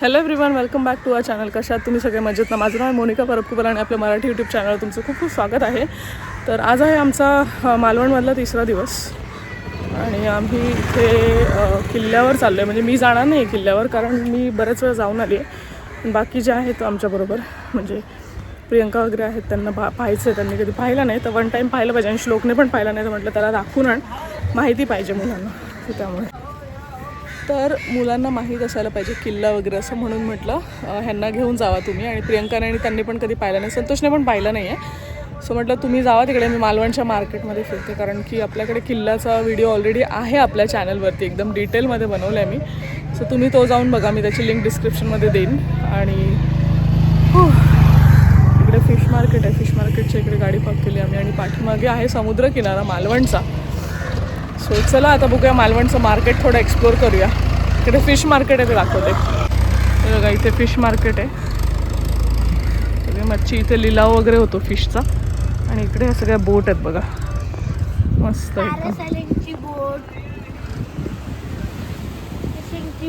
Hello everyone welcome back to our channel कशात तुम्ही सगळे? मजेत ना? माझं नाव मोनिका परबकुबल आणि आपल्या मराठी यूट्यूब चॅनलवर तुमचं खूप खूप स्वागत आहे. तर आज आहे आमचा मालवणमधला तिसरा दिवस. आणि आम्ही इथे किल्ल्यावर चाललो आहे म्हणजे मी जाणार नाही किल्ल्यावर कारण मी बऱ्याच वेळा जाऊन आली आहे पण बाकी जे आहेत आमच्याबरोबर म्हणजे प्रियंका वगैरे आहेत त्यांना पा पाहायचं आहे त्यांनी कधी पाहिलं नाही तर वन टाईम पाहिलं पाहिजे. आणि श्लोकने पण पाहिलं नाही तर म्हटलं त्याला दाखवून आण. माहिती पाहिजे मुलांना. त्यामुळे. तर मुलांना माहीत असायला पाहिजे किल्ला वगैरे असं म्हणून म्हटलं. ह्यांना घेऊन जावा तुम्ही. आणि प्रियंकाने आणि त्यांनी पण कधी पाहिलं नाही. संतोषने पण पाहिलं नाही आहे सो म्हटलं तुम्ही जावा तिकडे. मी मालवणच्या मार्केटमध्ये फिरते. कारण की आपल्याकडे किल्ल्याचा व्हिडिओ ऑलरेडी आहे आपल्या चॅनलवरती एकदम डिटेलमध्ये बनवला आहे मी. सो तुम्ही तो जाऊन बघा. मी त्याची लिंक डिस्क्रिप्शनमध्ये देईन. आणि हो इकडे फिश मार्केट आहे. फिश मार्केटच्या इकडे गाडी पार्क केली आम्ही. आणि पाठीमागे आहे समुद्रकिनारा मालवणचा. सो चला आता बघूया मालवणचं मार्केट थोडं एक्सप्लोर करूया. इकडे फिश मार्केट आहे ते दाखवते. हे बघा इथे फिश मार्केट आहे. सगळे मच्छी इथे लिलाव वगैरे होतो फिशचा आणि इकडे ह्या सगळ्या बोट आहेत बघा. मस्त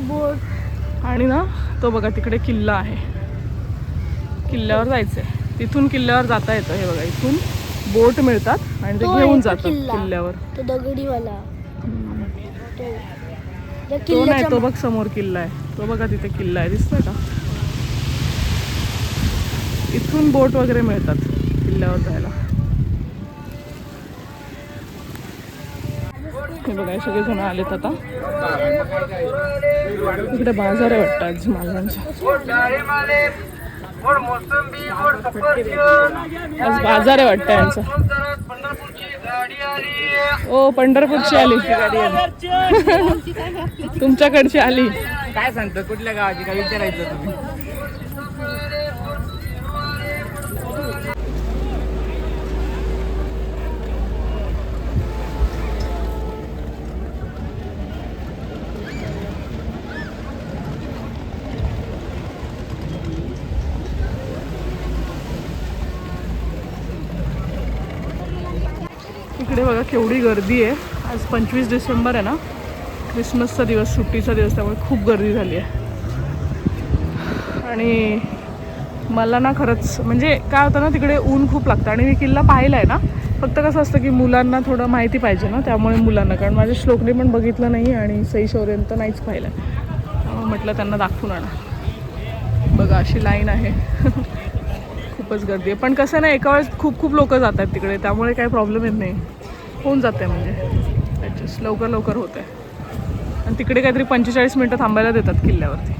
बोट आणि ना तो बघा तिकडे किल्ला आहे. किल्ल्यावर जायचं आहे तिथून किल्ल्यावर जाता येतं हे बघा इथून. बोट मिळतात आणि ते तो घेऊन आहे तो जातात किल्ला. किल्ल्यावर. तो दगडीवाला. तो त्या तो नाही किल्ल्याच्या तो बघ समोर किल्ला आहे. तो बघा तिथे किल्ला आहे. दिसतोय का? इथून बोट वगैरे मिळतात किल्ल्यावर जायला. हे बघा सगळे जण आलेत आता. इकडे बाजार आहे वाटतं आज आज बाजार आहे वाटतं यांचा. ओ पंढरपूरची आली. तुमच्याकडची आली. काय सांगतो कुठल्या गावाची? काय विचारायचं तुम्ही? इकडे बघा केवढी गर्दी आहे. आज पंचवीस डिसेंबर आहे ना. क्रिसमसचा दिवस सुट्टीचा दिवस त्यामुळे खूप गर्दी झाली आहे. आणि मला ना खरंच म्हणजे काय होतं ना तिकडे ऊन खूप लागतं. आणि मी किल्ला पाहिला आहे ना फक्त कसं असतं की मुलांना थोडं माहिती पाहिजे ना त्यामुळे मुलांना. कारण माझ्या श्लोकने पण बघितलं नाही आणि सई शौर्यन तर नाहीच पाहिलं. त्यामुळे म्हटलं त्यांना दाखवून आणा. बघा अशी लाईन आहे. खूपच गर्दी आहे. पण कसं नाही एका वेळेस खूप खूप लोक जातात तिकडे त्यामुळे काही प्रॉब्लेम येत नाही. होऊन जाते म्हणजे. ॲडजस्ट लवकर लवकर होत आहे आणि तिकडे काहीतरी पंचेचाळीस मिनटं थांबायला देतात किल्ल्यावरती.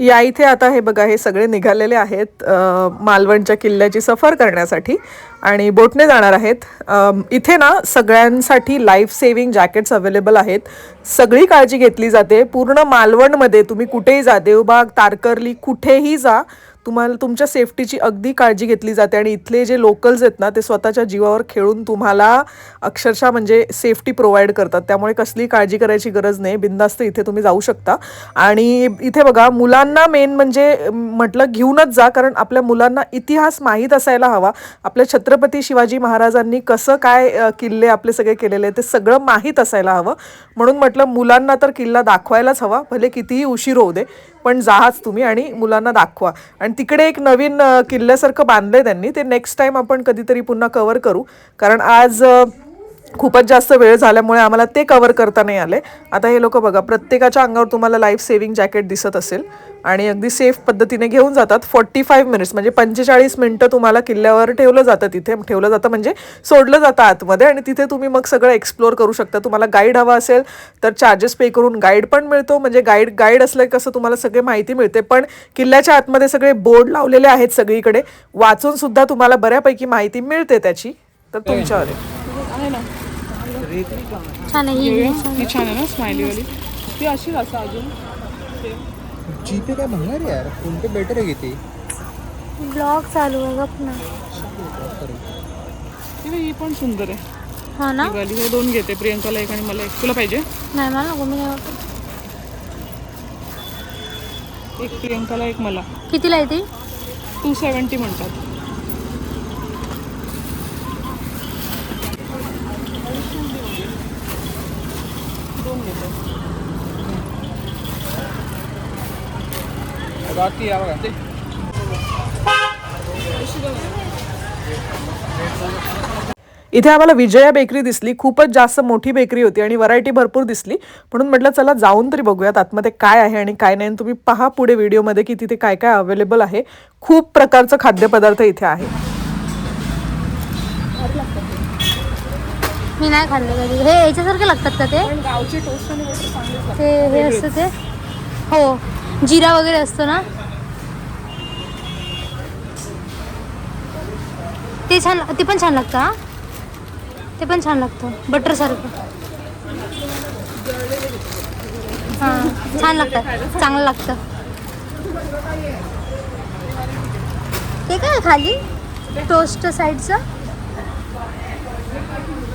या इथे आता हे बघा हे सगळे निघालेले आहेत मालवणच्या किल्ल्याची सफर करण्यासाठी. आणि बोटने जाणार आहेत. इथे ना सगळ्यांसाठी लाईफ सेव्हिंग जॅकेट्स अवेलेबल आहेत. सगळी काळजी घेतली जाते. पूर्ण मालवणमध्ये तुम्ही कुठेही जा देवबाग तारकर्ली कुठेही जा तुम्हाला तुमच्या सेफ्टीची अगदी काळजी घेतली जाते. आणि इथले जे लोकल्स आहेत ना ते स्वतःच्या जीवावर खेळून तुम्हाला अक्षरशः म्हणजे सेफ्टी प्रोव्हाइड करतात. त्यामुळे कसली काळजी करायची गरज नाही. बिंदास्त इथे तुम्ही जाऊ शकता. आणि इथे बघा मुलांना मेन म्हणजे म्हटलं घेऊनच जा कारण आपल्या मुलांना इतिहास माहीत असायला हवा. आपल्या छत्रपती शिवाजी महाराजांनी कसं काय किल्ले आपले सगळे केलेले ते सगळं माहीत असायला हवं. म्हणून म्हटलं मुलांना तर किल्ला दाखवायलाच हवा भले कितीही उशीर होऊ दे पण जाहाच तुम्ही आणि मुलांना दाखवा. आणि तिकडे एक नवीन किल्ल्यासारखं किल्ल्यासारखं बांधलंय त्यांनी ते नेक्स्ट टाइम आपण कधीतरी पुन्हा कव्हर करू. कारण आज खूपच जास्त वेळ झाल्यामुळे आम्हाला ते कव्हर करता नाही आले. आता हे लोक बघा प्रत्येकाच्या अंगावर तुम्हाला लाईफ सेव्हिंग जॅकेट दिसत असेल आणि अगदी सेफ पद्धतीने घेऊन जातात. फोर्टी फाईव्ह मिनिट्स म्हणजे पंचेचाळीस मिनटं तुम्हाला किल्ल्यावर ठेवलं जातं तिथे. ठेवलं जातं म्हणजे सोडलं जातं आतमध्ये आणि तिथे तुम्ही मग सगळं एक्सप्लोअर करू शकता. तुम्हाला गाईड हवा असेल तर चार्जेस पे करून गाईड पण मिळतो. म्हणजे गाईड गाईड असलं कसं तुम्हाला सगळे माहिती मिळते. पण किल्ल्याच्या आतमध्ये सगळे बोर्ड लावलेले आहेत सगळीकडे. वाचून सुद्धा तुम्हाला बऱ्यापैकी माहिती मिळते त्याची. तर तुमच्यावर आहे आहे ना छान आहे. ही ती छान आहे ना स्माइलीवाली ती अशी असं अजून. जीपे काय म्हणणार यार? फोन पे बेटर आहे किती ब्लॉग चालू आहे गप ना. ही ही पण सुंदर आहे. हो ना? ही वाली. हे दोन घेते प्रियंकाला एक आणि मला एक. तुला पाहिजे? नाही मला नको मी नाही वापरत. एक प्रियंकाला एक मला. कितीला येते टू सेवन्टी म्हणतात. दोन घेते बाकी या बघा ते. इथे आम्हाला विजया बेकरी दिसली खूपच जास्त मोठी बेकरी होती आणि व्हरायटी भरपूर दिसली. म्हणून म्हटलं चला जाऊन तरी बघूयात आतमध्ये काय आहे आणि काय नाही. तुम्ही पहा पुढे व्हिडिओमध्ये की तिथे काय काय अवेलेबल आहे. खूप प्रकारचं खाद्यपदार्थ इथे आहे. मी नाही खाल्ले कधी. हे याच्यासारखे लागतात का ते? गावचे टोस्ट ते हे असतं ते? हो. जिरा वगैरे असतो ना? ते छान ते पण छान लागतं हा? ते पण छान लागतं. बटर सारखं. हां छान लागतं. चांगलं लागतं. ते काय खाली? टोस्ट साईडचं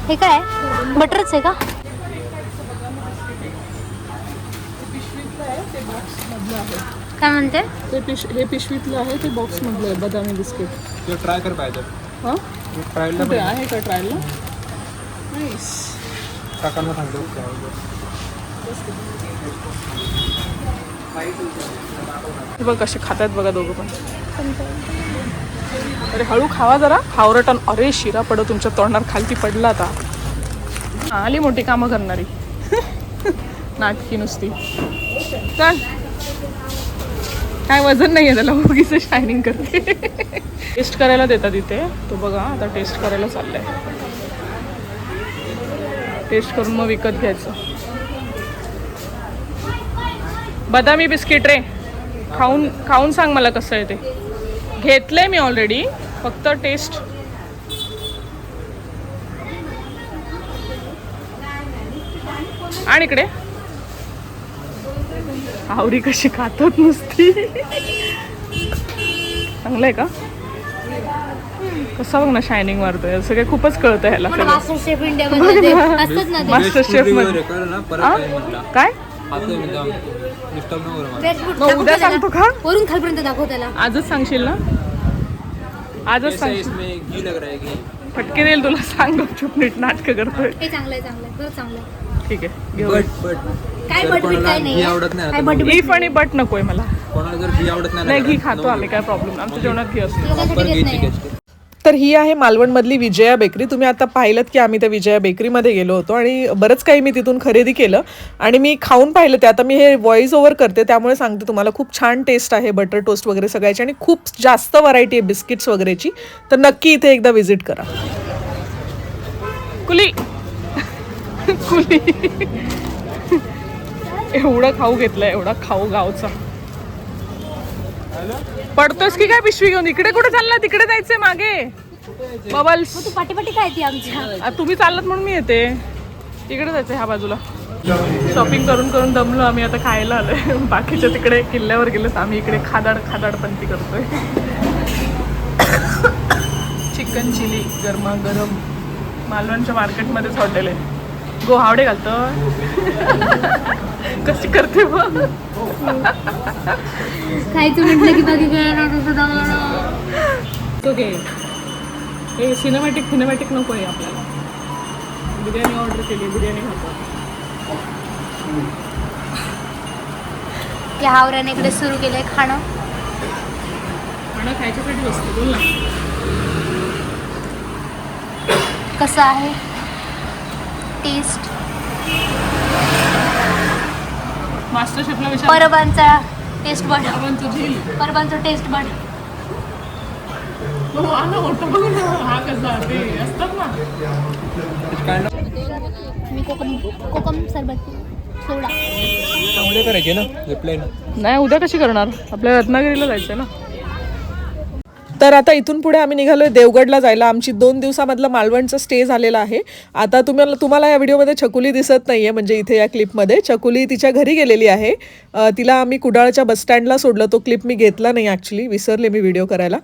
हे काय? आहे? बटरच आहे का? काय म्हणते? ते पिश हे पिशवीतलं आहे ते बॉक्समधलं आहे बदामी बिस्किट. ते ट्राय कर पाहिजे. हां? ट्रायलला ते आहे का ट्रायलला नाईस काकांना सांगतो. बघ कसे खातात बघा दोघं पण. अरे हळू खावा जरा. खावरटन अरे शिरा पड तुमच्या तोंडात खालती पडला आता. आली मोठी कामं करणारी. नाटकी नुसती. चल. काय वजन नाही आहे त्याला. उगीच शायनिंग करते. टेस्ट करायला देतात इथे. तो बघा आता टेस्ट करायला चाललाय. टेस्ट करून मग विकत घ्यायचं. बदामी बिस्किट रे. खाऊन खाऊन सांग मला कसं आहे ते. घेतलंय मी ऑलरेडी फक्त टेस्ट आणि इकडे. आवरी कशी खातात नुसती. चांगलं आहे का? कसं बघ ना शायनिंग मारतोय असं काय खूपच कळतं ह्याला. मास्टर शेफ इंडिया मध्ये? काय मग उद्या. सांगतो का? वरून खालपर्यंत दाखव त्याला. आजच सांगशील ना? आजच सांगशील. इसमें घी लग रहा है घी. फटके देईल तुला सांग चुप नीट नाटक करतोय. हे खरंच ठीक आहे घेऊ. But but. काय जर बटबीट कोणाला काय घी नाही आवडत नाही तर बटबीट बट? नकोय मला. कोणाला जर घी आवडत नाही ना नाही घी घरात, खातो आम्ही. काय प्रॉब्लेम आमच्या जेवणात घी असतो. तर ही आहे मालवणमधली विजया बेकरी. तुम्ही आता पाहिलं की आम्ही त्या विजया बेकरीमध्ये गेलो होतो आणि बरंच काही मी तिथून खरेदी केलं आणि मी खाऊन पाहिलं ते. आता मी हे व्हॉइस ओव्हर करते त्यामुळे सांगते तुम्हाला खूप छान टेस्ट आहे बटर टोस्ट वगैरे सगळ्याची आणि खूप जास्त व्हरायटी आहे बिस्किट्स वगैरेची. तर नक्की इथे एकदा व्हिजिट करा. कुली. कुली. एवढं खाऊ घेतलं एवढा खाऊ गावचा. पडतोस की काय पिशवी घेऊन? इकडे कुठे चालला? तिकडे जायचंय मागे. बबल्स तू पाठी पाठी काय ती आमच्या? तुम्ही चालत म्हणून मी येते. तिकडे जायचं ह्या बाजूला. शॉपिंग करून करून दमलो आम्ही. आता खायला आलोय. बाकीच्या तिकडे किल्ल्यावर गेलोत आम्ही. इकडे खादाड खादाडपंती करतोय. चिकन चिली गरमा गरम मालवणच्या मार्केटमध्येच हॉटेल आहे. गो हावडे घालतो कशी करते मग खायचं म्हटलं की बाकी ओके हे सिनेमॅटिक सिनेमॅटिक नको आहे आपल्याला. बिर्याणी ऑर्डर केली बिर्याणी खातो. की हावऱ्याने इकडे सुरू केलंय खाणं. खाणं खायच्यासाठी बसते बोल ना. कसं आहे? टेस्ट मास्टर शेफला विचार. परबांचा टेस्ट बड पण तुझी परबांचा टेस्ट बड हो हा ना मोठं बघ ना. हा कसा ते असतात ना. मी कोकम कोकम सरबत सोडा. उद्या करायचे ना प्लेन नाही उद्या कशी करणार? आपल्या रत्नागिरीला जायचं ना. तर आता इथून पुढे आम्ही निघालोय देवगडला जायला. आमची दोन दिवसामधलं मालवणचं स्टे झालेलं आहे. आता तुम्हाला तुम्हाला या व्हिडिओमध्ये छकुली दिसत नाही आहे म्हणजे इथे या क्लिपमध्ये छकुली तिच्या घरी गेलेली आहे. तिला आम्ही कुडाळच्या बसस्टँडला सोडलं. तो क्लिप मी घेतला नाही ॲक्च्युली विसरले मी व्हिडिओ करायला.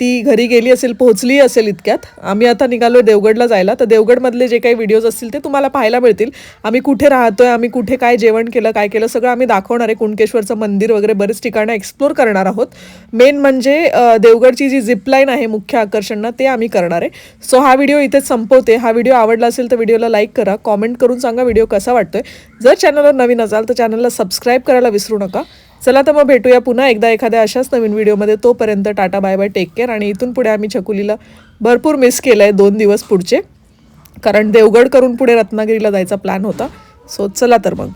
ती घरी गेली असेल पोहोचली असेल इतक्यात. आम्ही आता निघालो देवगडला जायला. तर देवगडमधले जे काही व्हिडिओज असतील ते तुम्हाला पाहायला मिळतील. आम्ही कुठे राहतोय आम्ही कुठे काय जेवण केलं काय केलं सगळं आम्ही दाखवणार आहे. कुणकेश्वरचं मंदिर वगैरे बरेच ठिकाणं एक्सप्लोर करणार आहोत. मेन म्हणजे देवगडची देवगडची जी झिपलाईन आहे मुख्य आकर्षण ना ते आम्ही करणार आहे. सो हा व्हिडिओ इथेच संपवते. हा व्हिडिओ आवडला असेल तर व्हिडिओला लाईक करा. कॉमेंट करून सांगा व्हिडिओ कसा वाटतोय. जर चॅनलवर नवीन असाल तर चॅनलला सबस्क्राईब करायला विसरू नका. चला तर मग भेटूया पुन्हा एकदा एखाद्या अशाच नवीन व्हिडिओमध्ये तोपर्यंत tata bye bye take care आणि इथून पुढे आम्ही छकुलीला भरपूर मिस केलं आहे दोन दिवस पुढचे. कारण देवगड करून पुढे रत्नागिरीला जायचा प्लॅन होता. सो चला तर मग.